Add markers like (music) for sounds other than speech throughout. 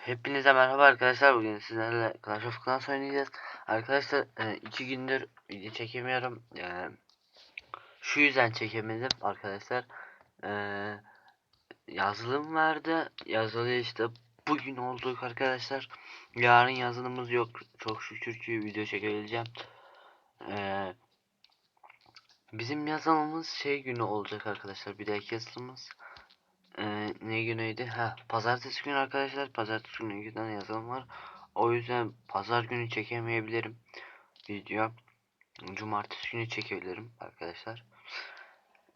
Hepinize merhaba arkadaşlar. Bugün sizlerle Clash of Clans oynayacağız. Arkadaşlar e, iki gündür video çekemiyorum. E, şu yüzden çekemedim arkadaşlar. E, yazılım vardı. Yazılı işte bugün olduk arkadaşlar. Yarın yazılımımız yok. Çok şükür ki video çekebileceğim. Bizim yazılımımız şey günü olacak arkadaşlar. Bir dahaki yazılımımız. Ee, ne günüydü? Ha, pazartesi günü arkadaşlar. Pazartesi günü tane yazılım var. O yüzden pazar günü çekemeyebilirim video. Cumartesi günü çekebilirim arkadaşlar.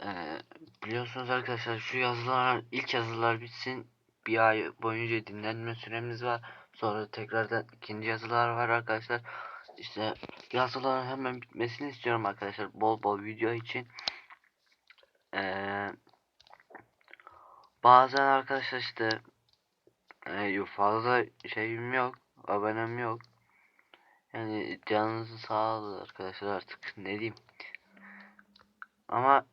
Ee, biliyorsunuz arkadaşlar şu yazılar ilk yazılar bitsin. Bir ay boyunca dinlenme süremiz var. Sonra tekrardan ikinci yazılar var arkadaşlar. İşte yazıların hemen bitmesini istiyorum arkadaşlar. Bol bol video için. Eee Bazen arkadaşlar işte e, fazla şeyim yok, abonem yok. Yani canınızı sağlığı arkadaşlar artık ne diyeyim. Ama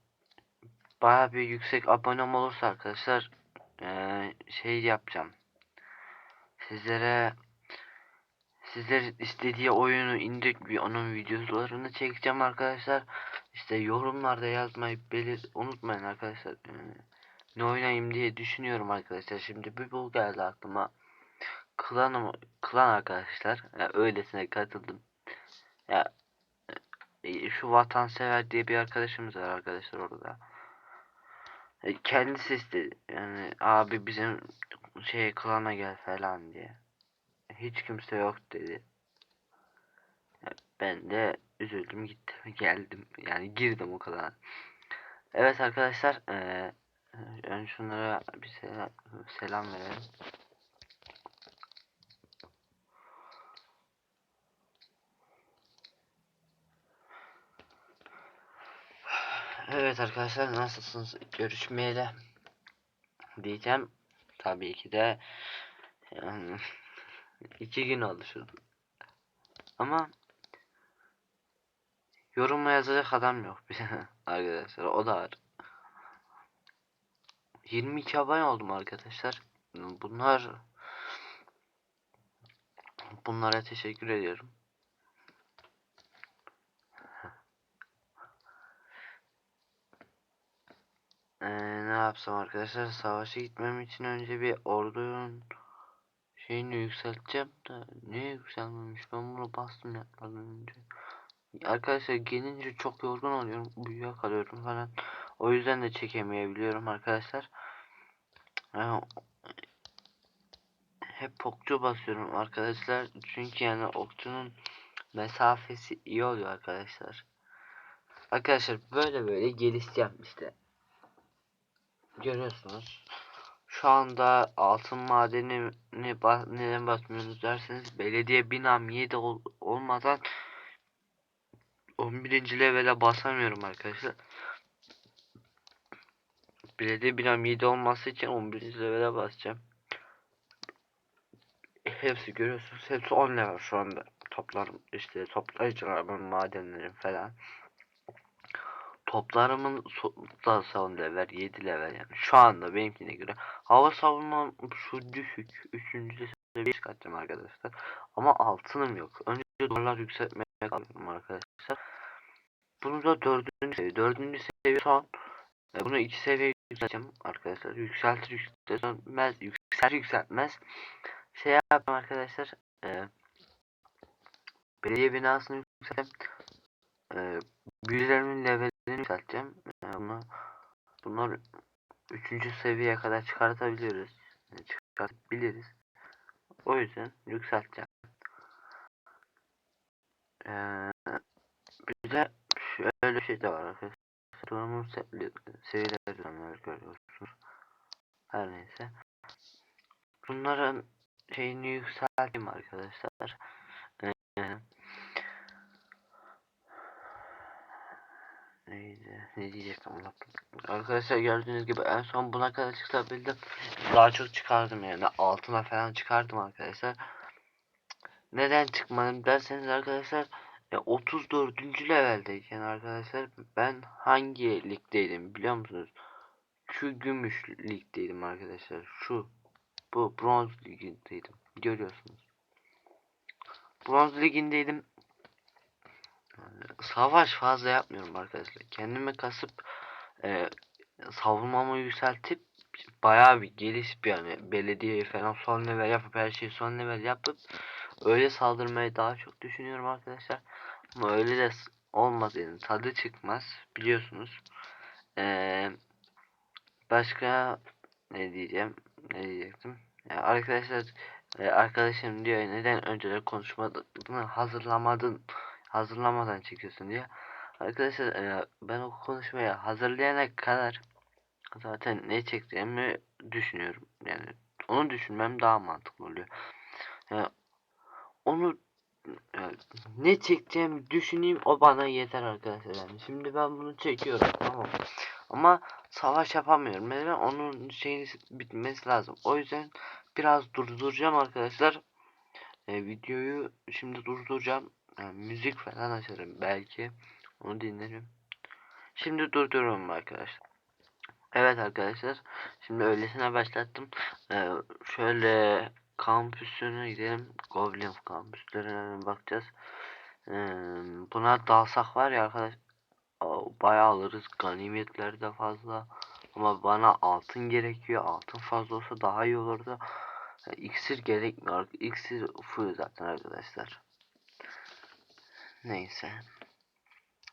baya bir yüksek abonem olursa arkadaşlar e, şey yapacağım. Sizlere sizler istediği oyunu indirip bir onun videolarını çekeceğim arkadaşlar. İşte yorumlarda yazmayı belir unutmayın arkadaşlar. Yani ne oynayayım diye düşünüyorum arkadaşlar. Şimdi bir bul geldi aklıma. Klanım, klan arkadaşlar. Ya öylesine katıldım. Ya e, şu vatansever diye bir arkadaşımız var arkadaşlar orada. E, kendisi istedi. Yani abi bizim şey klana gel falan diye. Hiç kimse yok dedi. Ben de üzüldüm gittim geldim yani girdim o kadar. Evet arkadaşlar eee yani şunlara bir selam, selam verelim. Evet arkadaşlar nasılsınız görüşmeyeli diyeceğim. Tabii ki de yani (laughs) iki gün oldu şu. Ama yoruma yazacak adam yok (laughs) arkadaşlar o da var. 22 abone oldum arkadaşlar. Bunlar bunlara teşekkür ediyorum. Ee, ne yapsam arkadaşlar? Savaşa gitmem için önce bir ordunun şeyini yükselteceğim da niye yükselmemiş? Ben bunu bastım yapmadan önce. Arkadaşlar gelince çok yorgun oluyorum. Uyuyakalıyorum falan o yüzden de çekemeyebiliyorum arkadaşlar hep okçu basıyorum arkadaşlar. Çünkü yani okçunun mesafesi iyi oluyor arkadaşlar. Arkadaşlar böyle böyle gelişeceğim işte. Görüyorsunuz. Şu anda altın madeni neden basmıyorsunuz derseniz belediye binam 7 ol, olmadan 11. levele basamıyorum arkadaşlar. Belediye binam 7 olması için 11. levele basacağım. Hepsi görüyorsunuz. Hepsi 10 level şu anda. Toplarım işte toplayıcılarımın madenlerim falan. Toplarımın da son level 7 level yani. Şu anda benimkine göre. Hava savunmam şu düşük. 3. seviye çıkartacağım arkadaşlar. Ama altınım yok. Önce dolarlar yükseltmeye kalıyorum arkadaşlar. Bunu da 4. seviye. 4. seviye son. E, bunu 2 seviye yükselteceğim arkadaşlar. Yükseltir yükseltmez. Yükselir yükseltmez şey yaptım arkadaşlar. E, belediye binasını yükselteceğim. E, büyülerimin levelini yükselteceğim. E, bunu, bunlar 3. seviyeye kadar çıkartabiliyoruz. Yani çıkartabiliriz. O yüzden yükselteceğim. Ee, bir de şöyle bir şey de var arkadaşlar. Durumun seviyeleri görüyorsunuz. Her neyse. Bunların şeyini yükselteyim arkadaşlar. Ee, neydi? Ne diyecektim unuttum. Arkadaşlar gördüğünüz gibi en son buna kadar çıkabildim. Daha çok çıkardım yani altına falan çıkardım arkadaşlar. Neden çıkmadım derseniz arkadaşlar 34. leveldeyken arkadaşlar ben hangi ligdeydim biliyor musunuz? Şu gümüş ligdeydim arkadaşlar. Şu bu bronz ligindeydim. Görüyorsunuz. Bronz ligindeydim. Savaş fazla yapmıyorum arkadaşlar. Kendimi kasıp e, savunmamı yükseltip bayağı bir gelişip yani belediyeyi falan son level yapıp her şeyi son level yapıp öyle saldırmayı daha çok düşünüyorum arkadaşlar. Ama öyle de olmaz yani tadı çıkmaz biliyorsunuz. Ee, başka ne diyeceğim ne diyecektim. Ya arkadaşlar e, arkadaşım diyor neden önceden konuşmadığını hazırlamadın hazırlamadan çekiyorsun diye. Arkadaşlar e, ben o konuşmayı hazırlayana kadar zaten ne çekeceğimi düşünüyorum. Yani onu düşünmem daha mantıklı oluyor. Yani onu yani ne çekeceğimi düşüneyim o bana yeter arkadaşlar. Yani şimdi ben bunu çekiyorum tamam. Ama savaş yapamıyorum. Neden? Onun şeyini bitmesi lazım. O yüzden biraz durduracağım arkadaşlar. E, videoyu şimdi durduracağım. Yani müzik falan açarım belki. Onu dinlerim. Şimdi durduruyorum arkadaşlar. Evet arkadaşlar. Şimdi öylesine başlattım. Ee, şöyle kampüsüne gidelim. Goblin kampüslerine bakacağız. Ee, buna dalsak var ya arkadaş. Bayağı alırız. Ganimetler de fazla. Ama bana altın gerekiyor. Altın fazla olsa daha iyi olurdu. İksir gerekmiyor. İksir full zaten arkadaşlar. Neyse.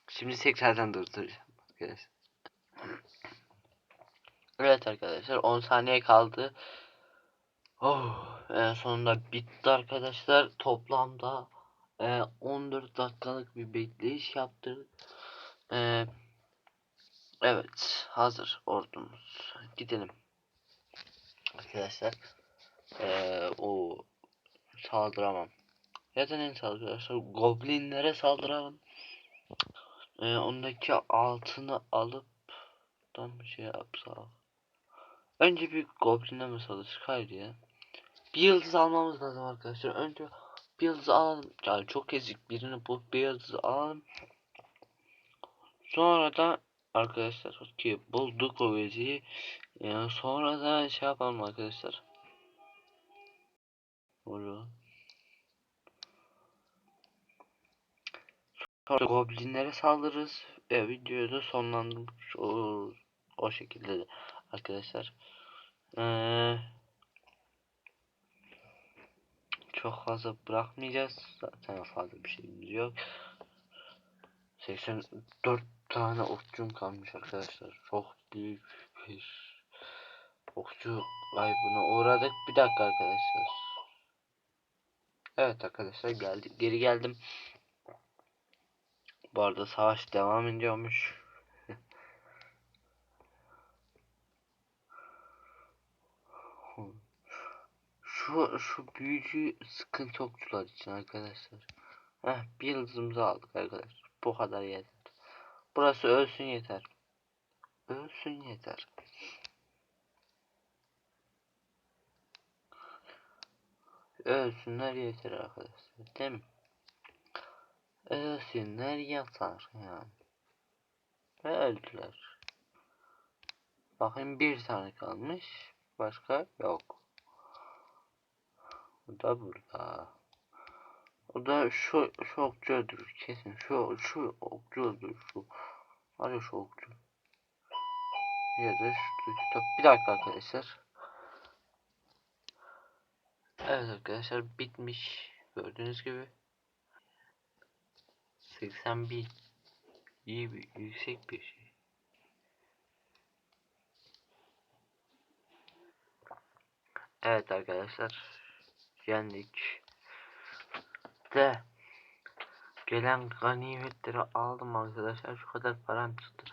Şimdi tekrardan durduracağım. Arkadaşlar. Evet arkadaşlar 10 saniye kaldı. Oh, en sonunda bitti arkadaşlar. Toplamda e, 14 dakikalık bir bekleyiş yaptık. E, evet hazır ordumuz. Gidelim. Arkadaşlar e, o saldıramam. Da ne arkadaşlar goblinlere saldıralım. E, ondaki altını alıp tam bir şey yapsak. Önce bir goblinle mi saldırsak? Hayır ya. Bir yıldız almamız lazım arkadaşlar. Önce bir yıldız alalım. Yani çok ezik birini bulup bir yıldız alalım. Sonra da arkadaşlar ki bulduk o veziyi. Yani sonra da şey yapalım arkadaşlar. Oluyor. Sonra goblinlere saldırırız. Ve videoyu da sonlandırmış o, o şekilde de arkadaşlar. Ee, çok fazla bırakmayacağız. Zaten fazla bir şeyimiz yok. 84 tane okçum kalmış arkadaşlar. Çok büyük bir okçu kaybına uğradık. Bir dakika arkadaşlar. Evet arkadaşlar geldik. Geri geldim. Bu arada savaş devam ediyormuş. (laughs) şu şu büyücü sıkıntı okçular için arkadaşlar. Heh, bir yıldızımızı aldık arkadaşlar. Bu kadar yeter. Burası ölsün yeter. Ölsün yeter. Ölsünler yeter arkadaşlar. Değil mi? Ölsünler yatar yani. Ve öldüler. Bakın bir tane kalmış. Başka yok. O da burada. O da şu, şu okçu öldürür kesin. Şu, şu okçu öldürür. Şu. Var ya şu okçu. Ya da şu kitap. Bir dakika arkadaşlar. Evet arkadaşlar bitmiş. Gördüğünüz gibi. 81. İyi bir yüksek bir şey. Evet arkadaşlar. Yendik. De gelen ganimetleri aldım arkadaşlar. Şu kadar param çıktı.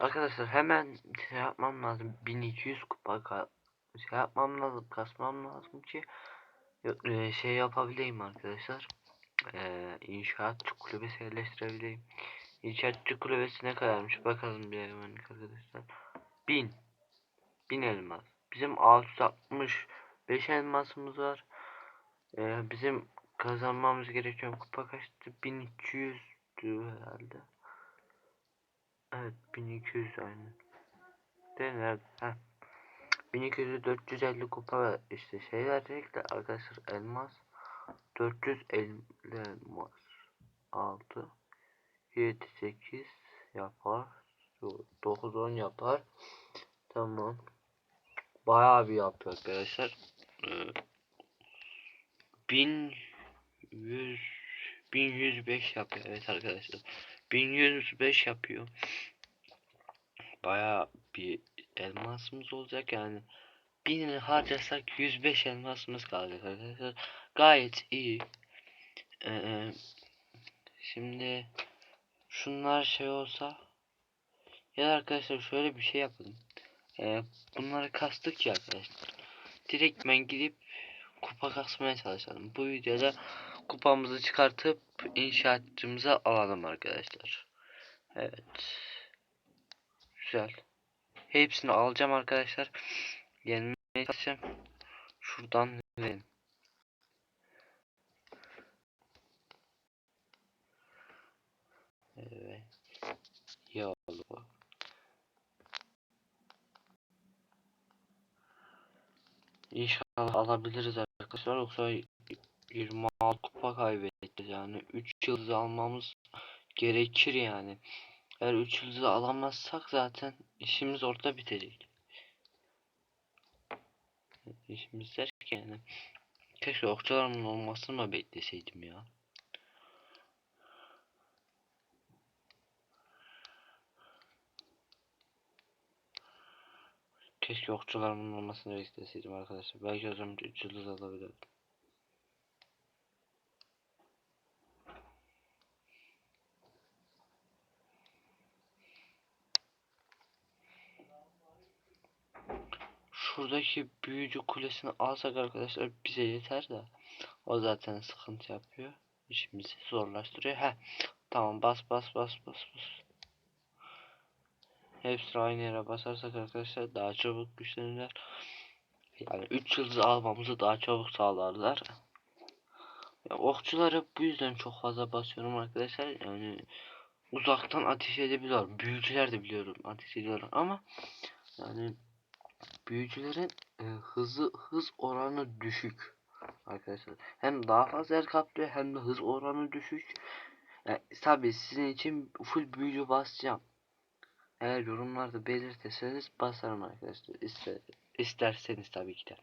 Arkadaşlar hemen şey yapmam lazım. 1200 kupa şey yapmam lazım. Kasmam lazım ki e, şey yapabileyim arkadaşlar. E, inşaatçı kulübesi yerleştirebileyim. İnşaatçı kulübesi ne kadarmış bakalım bir hemen arkadaşlar. 1000 1000 elmas. Bizim 665 elmasımız var. E, bizim kazanmamız gereken kupa kaçtı? 1200 herhalde. Evet 1200 aynen. De nerede? Heh. 1200 450 kupa işte şey verecek de arkadaşlar elmas 450 elmas 6 7 8 yapar 9 10 yapar tamam bayağı bir yapıyor arkadaşlar Ee, 1100 1105 yapıyor. Evet arkadaşlar. 1105 yapıyor. Bayağı bir elmasımız olacak yani. 1000'ini harcasak 105 elmasımız kalacak arkadaşlar. Gayet iyi. Ee, şimdi şunlar şey olsa. Ya da arkadaşlar şöyle bir şey yapalım. Ee, bunları kastık ya arkadaşlar. Direkt ben gidip kupa kasmaya çalışalım. Bu videoda kupamızı çıkartıp inşaatçımıza alalım arkadaşlar. Evet. Güzel. Hepsini alacağım arkadaşlar. Yenmeye çalışacağım. Şuradan verin. Evet. Oldu bu. İnşallah alabiliriz arkadaşlar yoksa 26 kupa kaybedeceğiz yani 3 yıldız almamız gerekir yani. Eğer 3 yıldızı alamazsak zaten işimiz orada bitecek. İşimiz derken yani keşke okçularımın olmasını mı bekleseydim ya. Keşke okçularımın olmasını bekleseydim arkadaşlar. Belki o zaman 3 yıldız alabilirdim. Şuradaki büyücü kulesini alsak arkadaşlar bize yeter de. O zaten sıkıntı yapıyor. İşimizi zorlaştırıyor. He. Tamam bas bas bas bas bas. Hepsini aynı yere basarsak arkadaşlar daha çabuk güçlenirler. Yani 3 yıldız almamızı daha çabuk sağlarlar. Ya, okçuları bu yüzden çok fazla basıyorum arkadaşlar. Yani uzaktan ateş edebiliyor. Büyücüler de biliyorum ateş ediyorlar ama yani büyücülerin e, hızı hız oranı düşük arkadaşlar. Hem daha fazla yer kaplıyor hem de hız oranı düşük. Yani, tabii sizin için full büyücü basacağım. Eğer yorumlarda belirtirseniz basarım arkadaşlar. İster, isterseniz tabii ki de.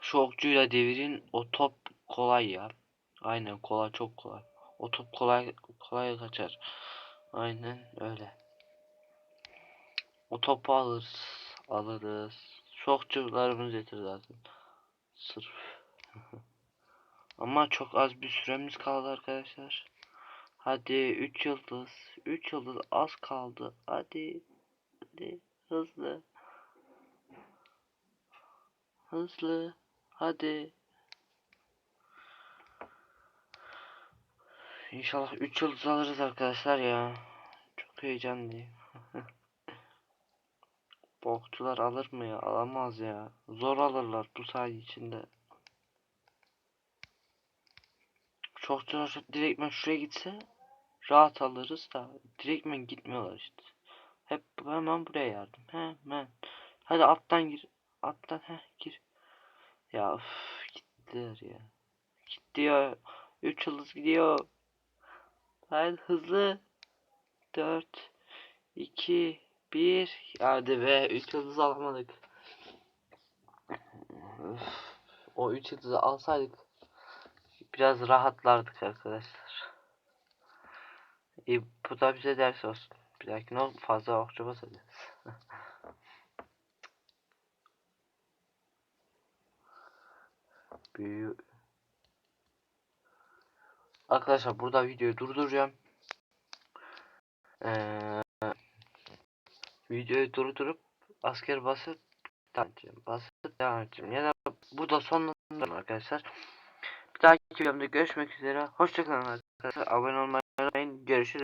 Şu okçuyla devirin o top kolay ya. Aynen kolay çok kolay. O top kolay kolay kaçar. Aynen öyle. O topu alırız. Alırız. Şokçularımız yeter zaten. Sırf. (laughs) Ama çok az bir süremiz kaldı arkadaşlar. Hadi 3 yıldız. 3 yıldız az kaldı. Hadi. Hadi. Hızlı. Hızlı. Hadi. İnşallah 3 yıldız alırız arkadaşlar ya. Çok heyecanlıyım. (laughs) Bokçular alır mı ya? Alamaz ya. Zor alırlar bu sayı içinde. Çokçular direktmen şuraya gitse rahat alırız da direktmen gitmiyorlar işte. Hep hemen buraya yardım. Hemen. Hadi alttan gir. Alttan he gir. Ya üf, gittiler ya. Gidiyor. 3 yıldız gidiyor. Haydi hızlı. 4 2 1 Hadi be 3 yıldız alamadık. Üf, o 3 yıldızı alsaydık biraz rahatlardık arkadaşlar. İyi, bu da bize ders olsun. Bir dahaki ne fazla okçu basacağız. (laughs) Büyü... Arkadaşlar burada videoyu durduracağım. Ee, videoyu durdurup asker basıp devam edeceğim. Basıp devam edeceğim. Ya da burada sonlandırıyorum arkadaşlar. Dahaki videomda görüşmek üzere. Hoşçakalın arkadaşlar. Abone olmayı unutmayın. Görüşürüz.